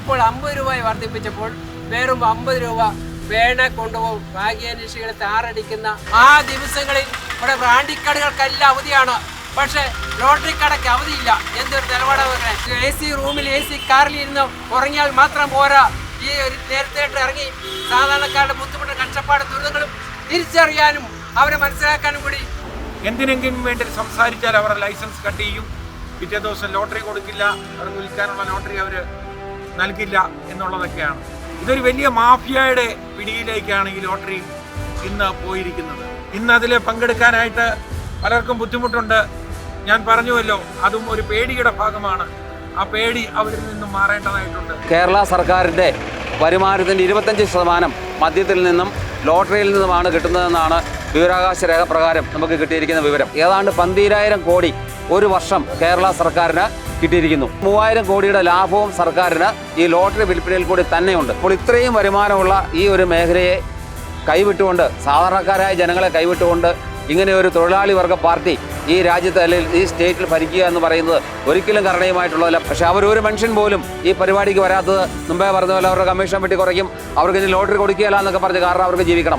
ഇപ്പോൾ അമ്പത് രൂപയായി വർദ്ധിപ്പിച്ചപ്പോൾ വെറും അമ്പത് രൂപ വേണ കൊണ്ടുപോകും. ഭാഗ്യാന്വേഷികളെ താറടിക്കുന്ന ആ ദിവസങ്ങളിൽ ഇവിടെ ബ്രാൻഡിക്കടകൾക്കെല്ലാം അവധിയാണ്. പക്ഷേ ലോട്ടറി കടയ്ക്ക് അവധിയില്ല. എന്തൊരു നിലപാടാണ് എ സി റൂമിൽ എ സി കാറിൽ ഇരുന്ന് ഉറങ്ങിയാൽ മാത്രം പോരാ. ഈ ഒരു നേരത്തെ ഇറങ്ങി സാധാരണക്കാരുടെ ബുദ്ധിമുട്ട് കഷ്ടപ്പാട് ദുരിതങ്ങളും തിരിച്ചറിയാനും അവരെ മനസ്സിലാക്കാനും കൂടി. എന്തിനെങ്കിലും വേണ്ടി സംസാരിച്ചാൽ അവരുടെ ലൈസൻസ് കട്ട് ചെയ്യും. പിറ്റേ ദിവസം ലോട്ടറി കൊടുക്കില്ല. അവർക്ക് വിൽക്കാനുള്ള ലോട്ടറി അവർ നൽകില്ല എന്നുള്ളതൊക്കെയാണ്. ഇതൊരു വലിയ മാഫിയയുടെ പിടിയിലേക്കാണ് ഈ ലോട്ടറി ഇന്ന് പോയിരിക്കുന്നത്. ഇന്ന് അതിൽ പങ്കെടുക്കാനായിട്ട് പലർക്കും ബുദ്ധിമുട്ടുണ്ട്. ഞാൻ പറഞ്ഞുവല്ലോ അതും ഒരു പേടിയുടെ ഭാഗമാണ്. ആ പേടി അവരിൽ നിന്നും മാറേണ്ടതായിട്ടുണ്ട്. കേരള സർക്കാരിന്റെ വരുമാനത്തിന്റെ ഇരുപത്തഞ്ച് ശതമാനം മദ്യത്തിൽ നിന്നും ലോട്ടറിയിൽ നിന്നുമാണ് കിട്ടുന്നതെന്നാണ് വിവരാകാശ രേഖ പ്രകാരം നമുക്ക് കിട്ടിയിരിക്കുന്ന വിവരം. ഏതാണ്ട് പന്തീരായിരം കോടി ഒരു വർഷം കേരള സർക്കാരിന് കിട്ടിയിരിക്കുന്നു. മൂവായിരം കോടിയുടെ ലാഭവും സർക്കാരിന് ഈ ലോട്ടറി വിൽപ്പനയിൽ കൂടി തന്നെയുണ്ട്. അപ്പോൾ ഇത്രയും വരുമാനമുള്ള ഈ ഒരു മേഖലയെ കൈവിട്ടുകൊണ്ട് സാധാരണക്കാരായ ജനങ്ങളെ കൈവിട്ടുകൊണ്ട് ഇങ്ങനെ ഒരു തൊഴിലാളി വർഗ പാർട്ടി ഈ രാജ്യത്ത് അല്ലെങ്കിൽ ഈ സ്റ്റേറ്റിൽ ഭരിക്കുക എന്ന് പറയുന്നത് ഒരിക്കലും കരണീയമായിട്ടുള്ളതല്ല. പക്ഷേ അവർ ഒരു മനുഷ്യൻ പോലും ഈ പരിപാടിക്ക് വരാത്തത് മുമ്പേ പറഞ്ഞ പോലെ അവരുടെ കമ്മീഷൻ വെട്ടി കുറയ്ക്കും അവർക്ക് ഇനി ലോട്ടറി കൊടുക്കുകയില്ല എന്നൊക്കെ പറഞ്ഞ് കാരണം അവർക്ക് ജീവിക്കണം.